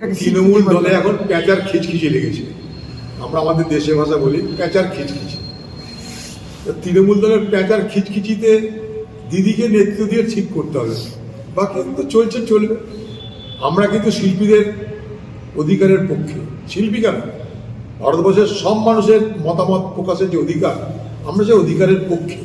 তৃণমূল দলে এখন প্যাঁচার খিচখিচি লেগেছে। আমরা আমাদের দেশে ভাষা বলি প্যাঁচার খিচখিচি। তৃণমূল দলের প্যাঁচার খিচখিচিতে দিদিকে নেতৃত্ব দিয়ে ঠিক করতে হবে। বাকি তো চলছে চলবে। আমরা কিন্তু শিল্পীদের অধিকারের পক্ষে। শিল্পী কেন? ভারতবর্ষের সব মানুষের মতামত প্রকাশের যে অধিকার আমরা যে অধিকারের পক্ষে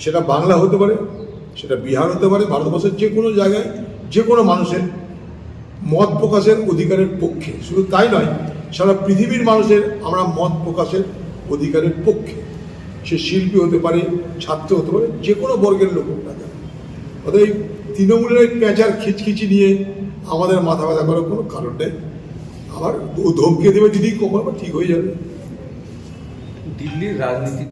সেটা বাংলা হতে পারে সেটা বিহার হতে পারে ভারতবর্ষের যে কোনো জায়গায় যে কোনো মানুষের মত প্রকাশের অধিকারের পক্ষে। শুধু তাই নয়, সারা পৃথিবীর মানুষের আমরা মত প্রকাশের অধিকারের পক্ষে। সে শিল্পী হতে পারে, ছাত্র হতে পারে, যে কোনো বর্গের লোক হোক না কেন। অতএব তৃণমূলের এই পেঁচার খিচখিচি নিয়ে আমাদের মাথা ব্যথা করার কোনো কারণ নেই। আবার ধমকে দেবে দিদি, কখন ঠিক হয়ে যাবে। দিল্লির রাজনীতি